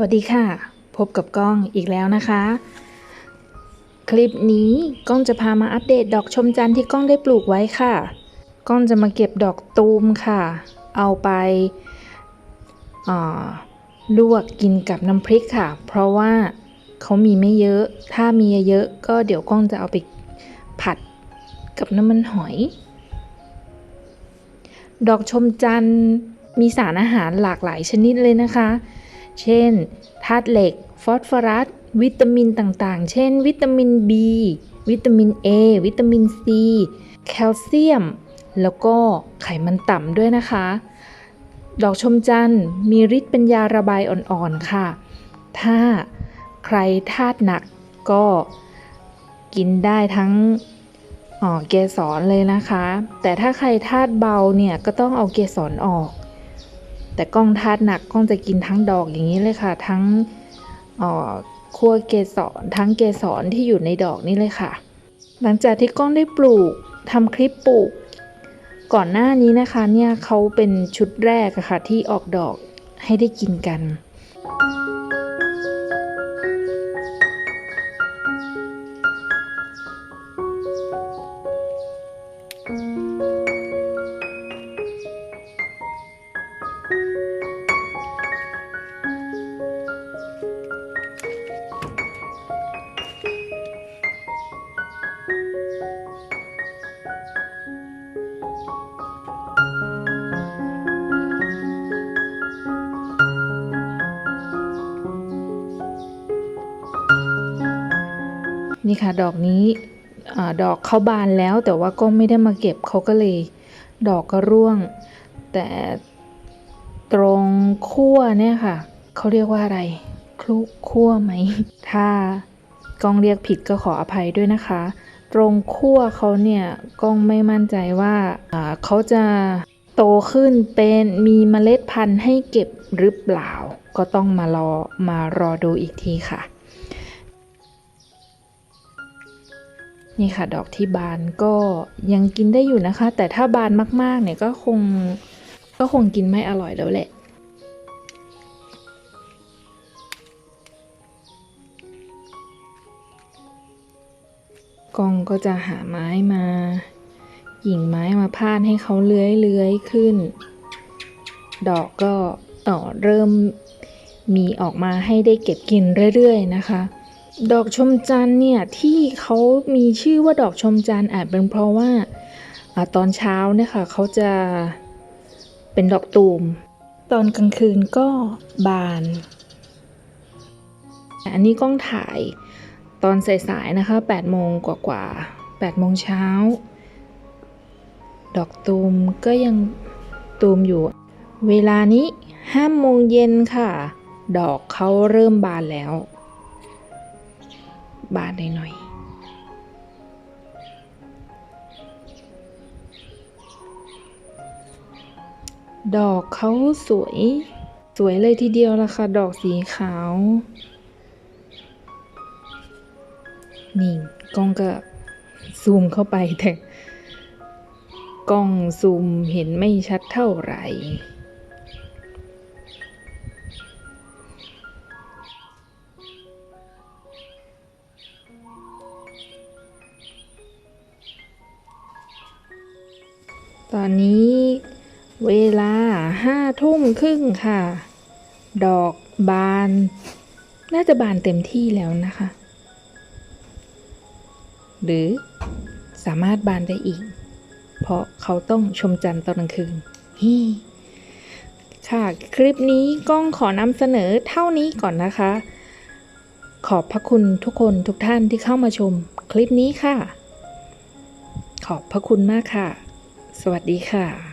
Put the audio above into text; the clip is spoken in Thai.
วัสดีค่ะ พบกับก้องอีกแล้วนะคะ คลิปนี้ก้องจะพามาอัปเดตดอกชมจันทร์ที่ก้องได้ปลูกไว้ค่ะ ก้องจะมาเก็บดอกตูมค่ะ เอาไปลวกกินกับน้ำพริกค่ะ เพราะว่าเขามีไม่เยอะ ถ้ามีเยอะก็เดี๋ยวก้องจะเอาไปผัดกับน้ำมันหอย ดอกชมจันทร์มีสารอาหารหลากหลายชนิดเลยนะคะ เช่นธาตุเหล็ก ฟอสฟอรัส วิตามินต่างๆ เช่น วิตามิน B วิตามิน A วิตามิน C แคลเซียม แล้วก็ไขมันต่ำด้วยนะคะ ดอกชมจันทร์มีฤทธิ์เป็นยาระบายอ่อนๆค่ะ ถ้าใครธาตุหนักก็กินได้ทั้งอ๋อเกสรเลยนะคะ แต่ถ้าใครธาตุเบาเนี่ยก็ต้องเอาเกสรออก แต่กล้องธาตุหนักกล้องจะกินทั้งดอกอย่างนี้เลยค่ะ ทั้งเอ่อขั้วเกสรทั้งเกสรที่อยู่ในดอกนี่เลยค่ะ หลังจากที่กล้องได้ปลูกทำคลิปปลูก ก่อนหน้านี้นะคะเนี่ยเขาเป็นชุดแรกอะค่ะที่ออกดอกให้ได้กินกัน นี่ค่ะ ดอกนี้อดอกเขาบานแล้วแต่ว่าก็ไม่ได้มาเก็บเขาก็เลย ดอกก็ร่วง แต่ตรงขั้วเนี่ยค่ะเขาเรียกว่าอะไรคลุกขั้วไหม ถ้ากล้องเรียกผิดก็ขออภัยด้วยนะคะ ตรงขั้วเขาเนี่ยกล้องไม่มั่นใจว่าเขาจะโตขึ้นเป็นมีเมล็ดพันธุ์ให้เก็บหรือเปล่า ก็ต้องมารอมารอดูอีกทีค่ะ นี่ค่ะ ดอกที่บานก็ยังกินได้อยู่นะคะ แต่ถ้าบานมากๆ เนี่ยก็คงก็คงกินไม่อร่อยแล้วแหละกองก็จะหาไม้มาหยิ่งไม้มาพาดให้เขาเลื้อยเลื้อยขึ้น ดอกก็เออเริ่มมีออกมาให้ได้เก็บกินเรื่อยๆนะคะ ดอกชมจันทร์เนี่ยที่เขามีชื่อว่าดอกชมจันทร์อาจเป็นเพราะว่าอตอนเช้าเนี่ยค่ะเขาจะเป็นดอกตูม ตอนกลางคืนก็บาน อันนี้กล้องถ่ายตอนสายๆนะคะ8โมงกว่าๆ8โมงเช้า ดอกตูมก็ยังตูมอยู่ เวลานี้5โมงเย็นค่ะ ดอกเขาเริ่มบานแล้ว บานหน่อยดอกเขาสวย สวยเลยทีเดียวล่ะค่ะ ดอกสีขาว นี่กล้องก็ซูมเข้าไปแต่กล้องซูมเห็นไม่ชัดเท่าไหร่ ตอนนี้เวลาห้าทุ่มครึ่งค่ะ ดอกบาน น่าจะบานเต็มที่แล้วนะคะ หรือสามารถบานได้อีก เพราะเขาต้องชมจันทร์ตอนกลางคืนฮี่ค่ะ คลิปนี้ก้องขอนำเสนอเท่านี้ก่อนนะคะ ขอบพระคุณทุกคนทุกท่านที่เข้ามาชมคลิปนี้ค่ะ ขอบพระคุณมากค่ะ สวัสดีค่ะ